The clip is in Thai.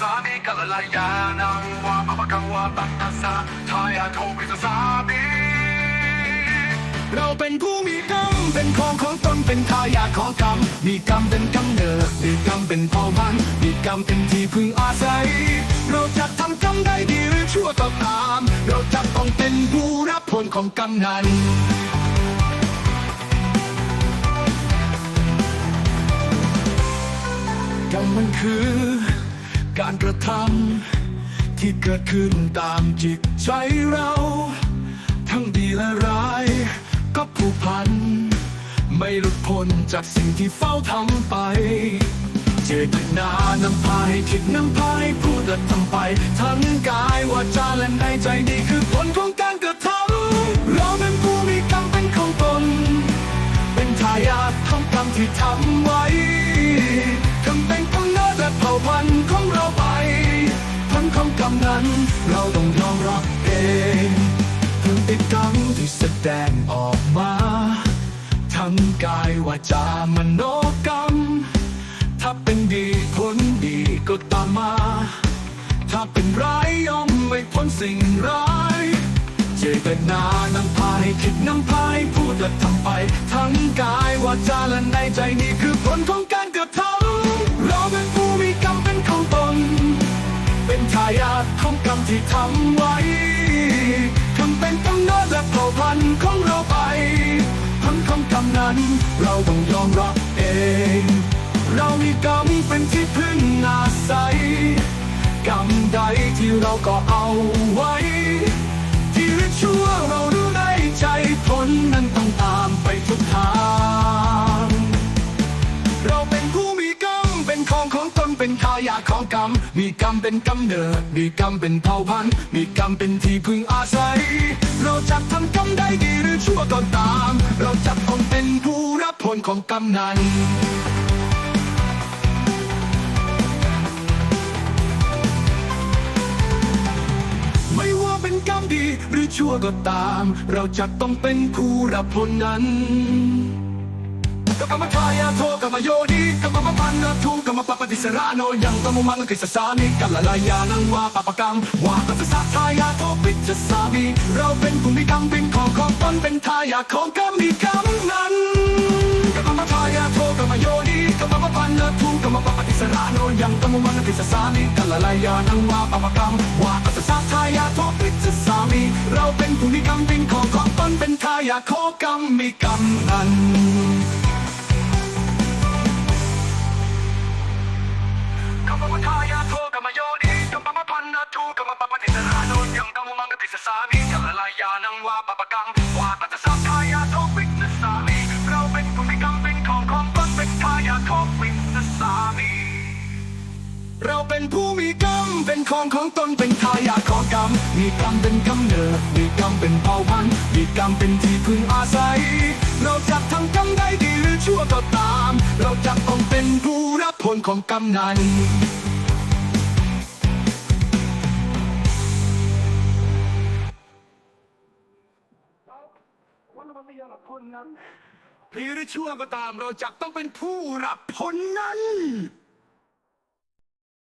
สามีกัลลายานังวาปะปะกังวาปัตตสาทายาโทปิสสามีเราเป็นผู้มีกรรมเป็นของของตนเป็นทายาทของกรรมมีกรรมเป็นกำเนิดมีกรรมเป็นเผ่าพันธุ์มีกรรมเป็นที่พึ่งอาศัย เราจะทำกรรมได้ดีหรือชั่วก็ตาม เราจะต้องเป็นผู้รับผลของกรรมนั้นกรรมมันคือ การกระทำที่เกิดขึ้นตามจิตใจเรา ทั้งดีและร้าย ก็ผูกพัน ไม่หลุดพ้นจากสิ่งที่เฝ้าทำไปเจตนานำพาให้คิดนำพาให้พูดและทำไป ทั้งกายวาจาและในใจนี่คือผลของการกระทำเราเป็นผู้มีกรรมเป็นของตน เป็นทายาทของกรรมที่ทำไว้ ลของกรรมนั้น เราต้องยอมรับเองพฤติกรรมที่แสดงออกมา ทั้งกายวาจามโนกรรม ถ้าเป็นดีผลดีก็ตามมา ถ้าเป็นร้ายย่อมไม่พ้นสิ่งร้าย เจตนานำพาให้คิดนำพาให้พูดและทำไป ทั้งกายวาจาและในใจนี่คือผลของการกระทำ นั้น เราต้องยอมรับเอง เรามีกรรมเป็นที่พึ่งอาศัย กรรมใดที่เราก็เอาไว้ ที่รือชั่วเรารู้ในใจผลนั้นต้องตามไปทุกทาง เราเป็นผู้มีกรรมเป็นของของตนเป็นทายาทของกรรม มีกรรมเป็นกำเนิด มีกรรมเป็นเผ่าพันธุ์ มีกรรมเป็นที่พึ่งอาศัย เราจะทำกรรมได้ดีหรือชั่วก็ตาม เราจะ ของกรรมนั้นไม่ว่าเป็นกรรมดีหรือชั่วก็ตาม เราจะต้องเป็นผู้รับผลนั้นกรรมทายาโทกรรมโยดีกรรมปปันนาทูกรรมปปฏิสราโนยังกรรมมังกิสสามิกัลลายานังวาปปกรรมวาปัสสะทายาโทปิจสามีเราเป็นผู้มีกรรมเป็นของของตนเป็นทายาของกรรมมีกรรมนั้น นนาทูกรรมปปฏิสราโนยังกรรมมังกิสสามิกัลลา เราเป็นผู้มีกรรม เป็นของของตนเป็นทายาทของกรรม มีกรรมเป็นกำเนิด มีกรรมเป็นเผ่าพันธุ์ มีกรรมเป็นที่พึ่งอาศัย เราจะทำกรรมได้ดีหรือชั่วก็ตาม เราจะต้องเป็นผู้รับผลของกรรมนั้นดีหรือชั่วก็ตามเราจะต้องเป็นผู้รับผลนั้น